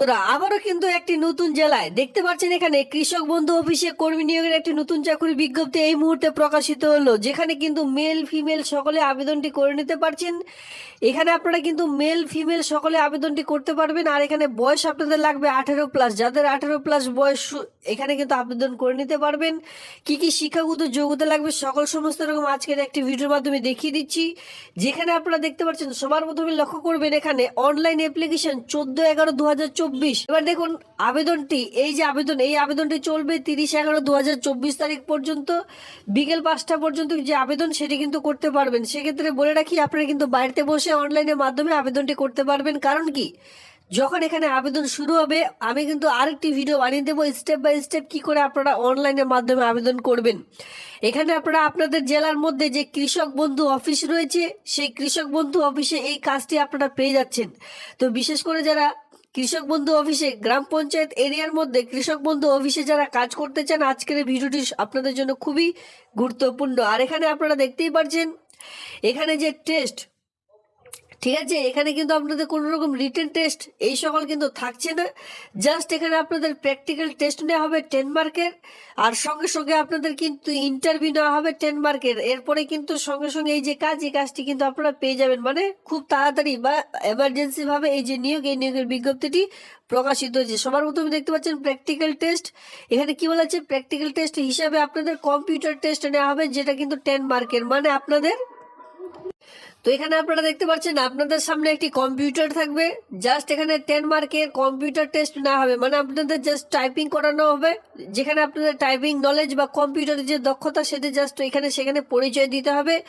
আবারও কিন্তু একটি নতুন জেলায় দেখতে পাচ্ছেন এখানে কৃষক বন্ধু অফিসে কর্মী নিয়োগের একটি নতুন চাকরি বিজ্ঞপ্তি এই মুহূর্তে প্রকাশিত হলো, যেখানে কিন্তু মেল ফিমেল সকলে আবেদনটি করে নিতে পারছেন। এখানে আপনারা কিন্তু মেল ফিমেল সকলে আবেদনটি করতে পারবেন, আর এখানে বয়স আপনাদের লাগবে আঠেরো প্লাস যাদের আঠেরো প্লাস বয়স, এখানে কিন্তু আবেদন করে নিতে পারবেন। কি কি শিক্ষাগত যোগ্যতা লাগবে সকল সমস্ত রকম আজকের একটি ভিডিওর মাধ্যমে দেখিয়ে দিচ্ছি। যেখানে আপনারা দেখতে পাচ্ছেন, সবার প্রথমে লক্ষ্য করবেন এখানে অনলাইন অ্যাপ্লিকেশন চোদ্দ এগারো দু হাজার চব্বিশ। এবার দেখুন, আবেদনটি, এই যে আবেদন, এই আবেদনটি চলবে তিরিশ এগারো দু তারিখ পর্যন্ত। বিকেল পাঁচটা পর্যন্ত যে আবেদন, সেটি কিন্তু করতে পারবেন। সেক্ষেত্রে বলে রাখি, আপনারা কিন্তু বাড়িতে বসে অনলাইনের মাধ্যমে আবেদনটি করতে পারবেন। কারণ কি? যখন এখানে আবেদন শুরু হবে, আমি কিন্তু আরেকটি ভিডিও বানিয়ে দেবো, স্টেপ বাই স্টেপ কি করে আপনারা অনলাইনের মাধ্যমে আবেদন করবেন। এখানে আপনারা আপনাদের জেলার মধ্যে যে কৃষক বন্ধু অফিস রয়েছে, সেই কৃষক বন্ধু অফিসে এই কাজটি আপনারা পেয়ে যাচ্ছেন। তো বিশেষ করে যারা কৃষক বন্ধু অফিসে, গ্রাম পঞ্চায়েত এরিয়ার মধ্যে কৃষক বন্ধু অফিসে যারা কাজ করতে চান, আজকের ভিডিওটি আপনাদের জন্য খুবই গুরুত্বপূর্ণ। আর এখানে আপনারা দেখতেই পারছেন, এখানে যে টেস্ট ঠিক আছে, এখানে কিন্তু আপনাদের কোনো রকম রিটেন টেস্ট এই সকল কিন্তু থাকছে না। জাস্ট এখানে আপনাদের প্র্যাকটিক্যাল টেস্ট নেওয়া হবে টেন মার্কের আর সঙ্গে সঙ্গে আপনাদের কিন্তু ইন্টারভিউ নেওয়া হবে টেন মার্কের এরপরে কিন্তু সঙ্গে সঙ্গে এই যে কাজ, এই কাজটি কিন্তু আপনারা পেয়ে যাবেন। মানে খুব তাড়াতাড়ি বা এমার্জেন্সি ভাবে এই যে নিয়োগ, এই নিয়োগের বিজ্ঞপ্তিটি প্রকাশিত হয়েছে। সবার প্রথমে দেখতে পাচ্ছেন প্র্যাকটিক্যাল টেস্ট এখানে কি বলা হচ্ছে প্র্যাকটিক্যাল টেস্ট হিসাবে আপনাদের কম্পিউটার টেস্ট নেওয়া হবে, যেটা কিন্তু টেন মার্কের মানে আপনাদের তো এখানে আপনারা দেখতে পাচ্ছেন, আপনাদের সামনে একটি কম্পিউটার থাকবে। জাস্ট এখানে টেন মার্কের কম্পিউটার টেস্ট না হবে মানে আপনাদের জাস্ট টাইপিং করানো হবে, যেখানে আপনাদের টাইপিং নলেজ বা কম্পিউটারের যে দক্ষতা সেটা জাস্ট এখানে, সেখানে পরিচয় দিতে হবে।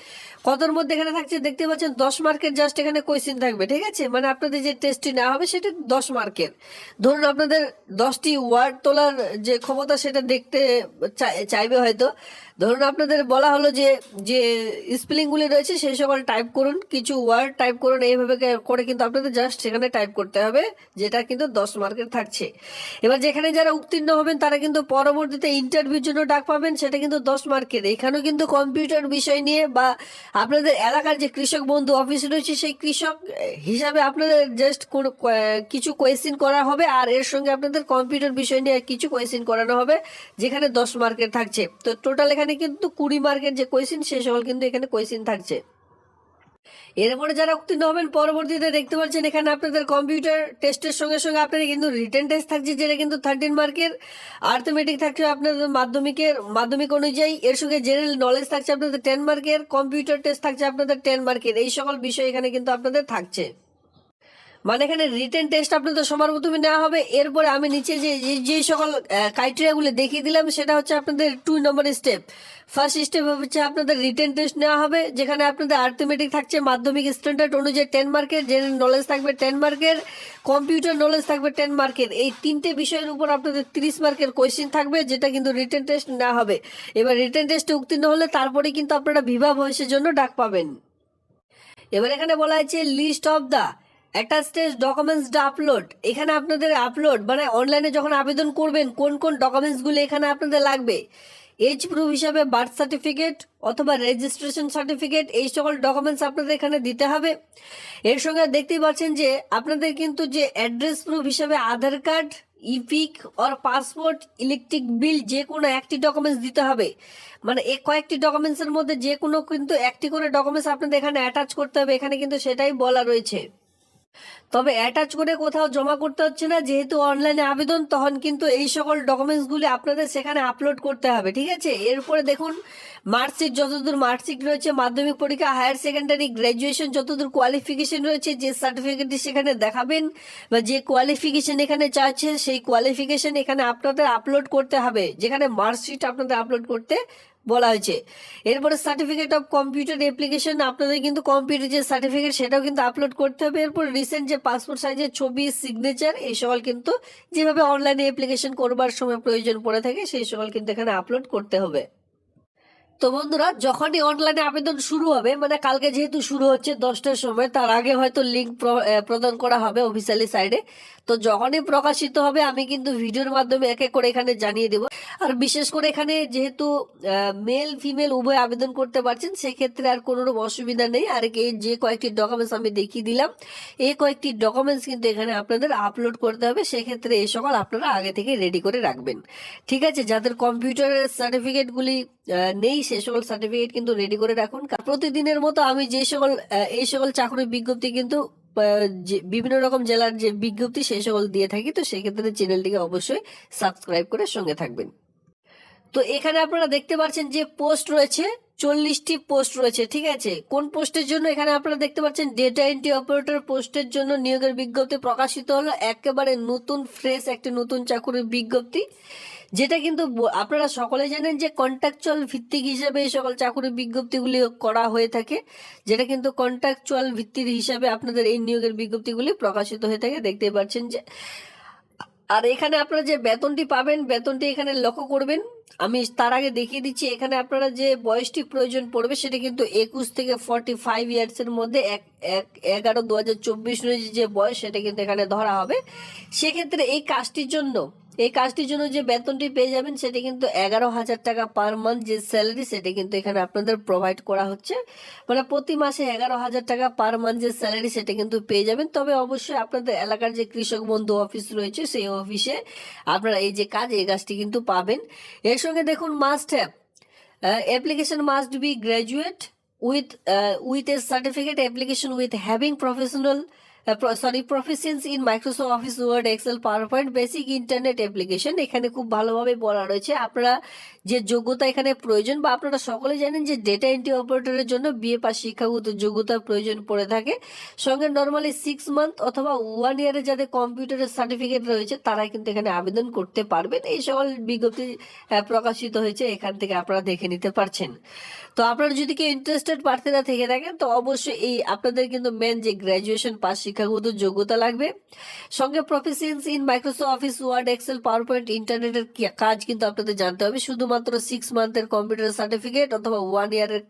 কতর মধ্যে এখানে থাকছে, দেখতে পাচ্ছেন, দশ মার্কের জাস্ট এখানে কোয়েশ্চেন থাকবে, ঠিক আছে? মানে আপনাদের যে টেস্টটি নেওয়া হবে, সেটা দশ মার্কের ধরুন আপনাদের দশটি ওয়ার্ড তোলার যে ক্ষমতা, সেটা দেখতে চাই- চাইবে হয়তো। ধরুন আপনাদের বলা হলো যে যে স্পেলিংগুলি রয়েছে সেই সকল টাইপ করুন, কিছু ওয়ার্ড টাইপ করুন, এইভাবে করে কিন্তু আপনাদের জাস্ট সেখানে টাইপ করতে হবে, যেটা কিন্তু দশ মার্কের থাকছে। এবার যেখানে যারা উত্তীর্ণ হবেন, তারা কিন্তু পরবর্তীতে ইন্টারভিউর জন্য ডাক পাবেন, সেটা কিন্তু দশ মার্কের এখানেও কিন্তু কম্পিউটার বিষয় নিয়ে বা আপনাদের এলাকার যে কৃষক বন্ধু অফিস রয়েছে, সেই কৃষক হিসাবে আপনাদের জাস্ট কোনো কিছু কোয়েশ্চিন করা হবে, আর এর সঙ্গে আপনাদের কম্পিউটার বিষয় নিয়ে কিছু কোয়েশ্চেন করানো হবে, যেখানে দশ মার্কের থাকছে। তো টোটাল এখানে কিন্তু কুড়ি মার্কের যে কোয়েশ্চেন সেই সকল কিন্তু এখানে কোয়েশ্চেন থাকছে। এরপরে যারা উত্তীর্ণ হবেন, পরবর্তীতে দেখতে পাচ্ছেন এখানে আপনাদের কম্পিউটার টেস্টের সঙ্গে সঙ্গে আপনাদের কিন্তু রিটেন টেস্ট থাকছে, যেটা কিন্তু থার্টিন মার্কের আর্থমেটিক থাকছে আপনাদের মাধ্যমিকের, মাধ্যমিক অনুযায়ী। এর সঙ্গে জেনারেল নলেজ থাকছে আপনাদের টেন মার্কের কম্পিউটার টেস্ট থাকছে আপনাদের টেন মার্কের। এই সকল বিষয় এখানে কিন্তু আপনাদের থাকছে। মানে এখানে রিটেন টেস্ট আপনাদের সবার প্রথমে নেওয়া হবে। এরপরে আমি নিচে যে, যে- সকল ক্রাইটেরিয়াগুলো দেখিয়ে দিলাম, সেটা হচ্ছে আপনাদের two number step first step হচ্ছে আপনাদের রিটেন টেস্ট নেওয়া হবে, যেখানে আপনাদের আর্থমেটিক থাকছে, মাধ্যমিক স্ট্যান্ডার্ড অনুযায়ী টেন মার্কের জেনারেল নলেজ থাকবে টেন মার্কের কম্পিউটার নলেজ থাকবে টেন মার্কের এই তিনটে বিষয়ের উপর আপনাদের তিরিশ মার্কের কোয়েশ্চেন থাকবে, যেটা কিন্তু রিটেন টেস্ট নেওয়া হবে। এবার রিটেন টেস্টে উত্তীর্ণ হলে তারপরে কিন্তু আপনারা বিভাগ ভয়েসের জন্য ডাক পাবেন। এবার এখানে বলা হয়েছে list of the attached documents the upload এখানে আপনাদের আপলোড মানে অনলাইনে যখন আবেদন করবেন, কোন কোন ডকুমেন্টসগুলো এখানে আপনাদের লাগবে? এজ প্রুফ হিসাবে বার্থ সার্টিফিকেট অথবা রেজিস্ট্রেশন সার্টিফিকেট এই সকল ডকুমেন্টস আপনাদের এখানে দিতে হবে। এর সঙ্গে দেখতেই পাচ্ছেন যে, আপনাদের কিন্তু যে অ্যাড্রেস প্রুফ হিসাবে Aadhaar card EPIC or passport electric bill যে কোনো একটি ডকুমেন্টস দিতে হবে। মানে এ কয়েকটি ডকুমেন্টসের মধ্যে যে কোনো কিন্তু একটি করে ডকুমেন্টস আপনাদের এখানে অ্যাটাচ করতে হবে। এখানে কিন্তু সেটাই বলা রয়েছে। তবে অ্যাটাচ করে কোথাও জমা করতে হচ্ছে না, যেহেতু অনলাইনে আবেদন, তখন কিন্তু এই সকল ডকুমেন্টসগুলি আপনাদের সেখানে আপলোড করতে হবে, ঠিক আছে? এরপরে দেখুন মার্কশিট যতদূর মার্কশিট রয়েছে, মাধ্যমিক পরীক্ষা হায়ার সেকেন্ডারি গ্র্যাজুয়েশন যতদূর কোয়ালিফিকেশন রয়েছে, যে সার্টিফিকেটটি সেখানে দেখাবেন বা যে কোয়ালিফিকেশন এখানে চাচ্ছে সেই কোয়ালিফিকেশন এখানে আপনাদের আপলোড করতে হবে, যেখানে মার্কশিট আপনাদের আপলোড করতে বলা হয়েছে। এরপরে সার্টিফিকেট অফ কম্পিউটার অ্যাপ্লিকেশন আপনাদের কিন্তু কম্পিউটার যে সার্টিফিকেট সেটাও কিন্তু আপলোড করতে হবে। এরপর রিসেন্ট যে পাসপোর্ট সাইজের ছবি সিগনেচার এই সকল কিন্তু যেভাবে অনলাইনে অ্যাপ্লিকেশন করবার সময় প্রয়োজন পড়ে থাকে, সেই সকল কিন্তু এখানে আপলোড করতে হবে। তো বন্ধুরা, যখনই অনলাইনে আবেদন শুরু হবে মানে কালকে যেহেতু শুরু হচ্ছে দশটার সময়, তার আগে হয়তো লিঙ্ক প্রদান করা হবে অফিসিয়ালি সাইডে তো যখনই প্রকাশিত হবে, আমি কিন্তু ভিডিওর মাধ্যমে এক এক করে এখানে জানিয়ে দেব। আর বিশেষ করে এখানে যেহেতু মেল ফিমেল উভয় আবেদন করতে পারছেন, সেক্ষেত্রে আর কোনো রকম অসুবিধা নেই। আর এই যে কয়েকটি ডকুমেন্টস আমি দেখিয়ে দিলাম এই কয়েকটি ডকুমেন্টস কিন্তু এখানে আপনাদের আপলোড করতে হবে। সেক্ষেত্রে এই সকল আপনারা আগে থেকে রেডি করে রাখবেন। ঠিক আছে? যাদের কম্পিউটারের সার্টিফিকেটগুলি নেই সে সকল সার্টিফিকেট কিন্তু রেডি করে রাখুন। প্রতিদিনের মতো আমি যে সকল এই সকল চাকরির বিজ্ঞপ্তি কিন্তু বিভিন্ন রকম জেলার যে বিজ্ঞপ্তি সেই সকল দিয়ে থাকি। তো সেক্ষেত্রে চ্যানেলটিকে অবশ্যই সাবস্ক্রাইব করে সঙ্গে থাকবেন। তো এখানে আপনারা দেখতে পাচ্ছেন যে পোস্ট রয়েছে, চল্লিশটি পোস্ট রয়েছে, ঠিক আছে? কোন পোস্টের জন্য এখানে আপনারা দেখতে পাচ্ছেন? ডেটা এন্ট্রি অপারেটর পোস্টের জন্য নিয়োগের বিজ্ঞপ্তি প্রকাশিত হলো। একেবারে নতুন ফ্রেশ একটি নতুন চাকুরির বিজ্ঞপ্তি। যেটা কিন্তু আপনারা সকলে জানেন যে কন্ট্রাকচুয়াল ভিত্তিক হিসাবে এই সকল চাকুরির বিজ্ঞপ্তিগুলি করা হয়ে থাকে। যেটা কিন্তু কন্ট্রাকচুয়াল ভিত্তির হিসাবে আপনাদের এই নিয়োগের বিজ্ঞপ্তিগুলি প্রকাশিত হয়ে থাকে। দেখতেই পাচ্ছেন যে, আর এখানে আপনারা যে বেতনটি পাবেন, বেতনটি এখানে লক্ষ্য করবেন। আমি তার আগে দেখিয়ে দিচ্ছি, এখানে আপনারা যে বয়সটি প্রয়োজন পড়বে, সেটা কিন্তু একুশ থেকে ফর্টি ফাইভ ইয়ার্সের মধ্যে এক এগারো দু হাজার চব্বিশ যে বয়স, সেটা কিন্তু এখানে ধরা হবে। সেক্ষেত্রে এই কাজটির জন্য এই কাজটির জন্য যে বেতনটি পেয়ে যাবেন সেটা কিন্তু এগারো হাজার টাকা পার মান্থ যে স্যালারি সেটা কিন্তু এখানে আপনাদের প্রোভাইড করা হচ্ছে। মানে প্রতি মাসে এগারো হাজার টাকা পার মান্থ যে স্যালারি সেটা কিন্তু পেয়ে যাবেন। তবে অবশ্যই আপনাদের এলাকার যে কৃষক বন্ধু অফিস রয়েছে সেই অফিসে আপনারা এই যে কাজ, এই কাজটি কিন্তু পাবেন। এর সঙ্গে দেখুন must have application must be graduate with with a certificate application with having professional sorry professions in Microsoft Office Word Excel PowerPoint basic internet application এখানে খুব ভালোভাবে বলা রয়েছে। আপনারা যে যোগ্যতা এখানে প্রয়োজন বা আপনারা সকলে জানেন যে ডেটা এন্ট্রি অপারেটরের জন্য বিএ পাস শিক্ষাগত যোগ্যতার প্রয়োজন পড়ে থাকে। সঙ্গে নর্মালি সিক্স মান্থ অথবা ওয়ান ইয়ারে যাদের কম্পিউটারের সার্টিফিকেট রয়েছে, তারা কিন্তু এখানে আবেদন করতে পারবেন। এই সকল বিজ্ঞপ্তি প্রকাশিত হয়েছে, এখান থেকে আপনারা দেখে নিতে পারছেন। তো আপনারা যদি কেউ ইন্টারেস্টেড প্রার্থীরা থেকে থাকেন, তো অবশ্যই এই আপনাদের কিন্তু মেন যে গ্র্যাজুয়েশন পাস শিক্ষাগত যোগ্যতা লাগবে। সঙ্গে professions in Microsoft Office Word Excel PowerPoint ইন্টারনেটের কাজ কিন্তু আপনাদের জানতে হবে। শুধুমাত্র সিক্স মান্থের কম্পিউটার সার্টিফিকেট অথবা ওয়ান ইয়ারের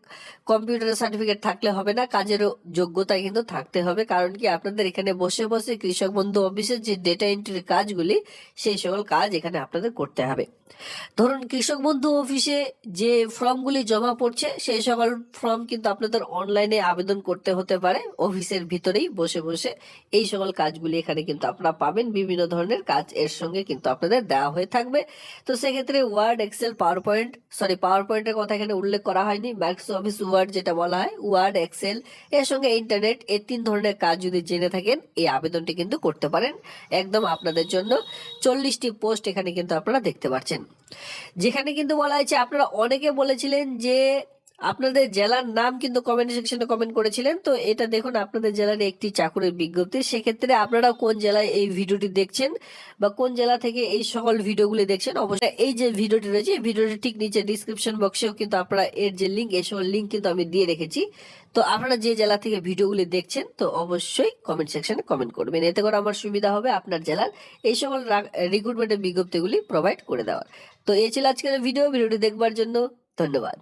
কম্পিউটার সার্টিফিকেট থাকলে হবে না, কাজেরও যোগ্যতা কিন্তু থাকতে হবে। কারণ কি আপনাদের এখানে বসে বসে কৃষক বন্ধু অফিসের যে ডেটা এন্ট্রির কাজগুলি, সেই সকল কাজ এখানে আপনাদের করতে হবে। ধরুন কৃষক বন্ধু অফিসে যে ফর্মগুলি জমা পড়ছে, সেই সকল ফর্ম কিন্তু আপনাদের অনলাইনে আবেদন করতে হতে পারে, অফিসের ভিতরেই বসে বসে। এই সকল কাজগুলি এখানে কিন্তু আপনারা পাবেন। বিভিন্ন ধরনের কাজ এর সঙ্গে কিন্তু আপনাদের দেওয়া হয়ে থাকবে। তো সেক্ষেত্রে Word Excel PowerPoint sorry পাওয়ার পয়েন্টের কথা এখানে উল্লেখ করা হয়নি। মাইক্রোসফট অফিস ওয়ার্ড যেটা বলা হয় ওয়ার্ড এক্সেল এর সঙ্গে ইন্টারনেট এই তিন ধরনের কাজ যদি জেনে থাকেন, এই আবেদনটি কিন্তু করতে পারেন। একদম আপনাদের জন্য। চল্লিশটি পোস্ট এখানে কিন্তু আপনারা দেখতে পাচ্ছেন। যেখানে কিন্তু বলা হয়েছে, আপনারা অনেকে বলেছিলেন যে আপনাদের জেলার নাম কিন্তু কমেন্ট সেকশনে কমেন্ট করেছিলেন। তো এটা দেখুন, আপনাদের জেলার একটি চাকুরের বিজ্ঞপ্তি। সেক্ষেত্রে আপনারা কোন জেলায় এই ভিডিওটি দেখছেন বা কোন জেলা থেকে এই সকল ভিডিওগুলি দেখছেন, অবশ্যই এই যে ভিডিওটি রয়েছে, এই ভিডিওটি ঠিক নিচে ডিসক্রিপশন বক্সেও কিন্তু আপনারা এর যে লিঙ্ক এই সকল লিঙ্ক কিন্তু আমি দিয়ে রেখেছি। তো আপনারা যে জেলা থেকে ভিডিওগুলি দেখছেন, তো অবশ্যই কমেন্ট সেকশনে কমেন্ট করবেন। এতে করে আমার সুবিধা হবে আপনার জেলার এই সকল রিক্রুটমেন্টের বিজ্ঞপ্তিগুলি প্রোভাইড করে দেওয়ার। তো এই ছিল আজকের ভিডিও ভিডিওটি দেখবার জন্য ধন্যবাদ।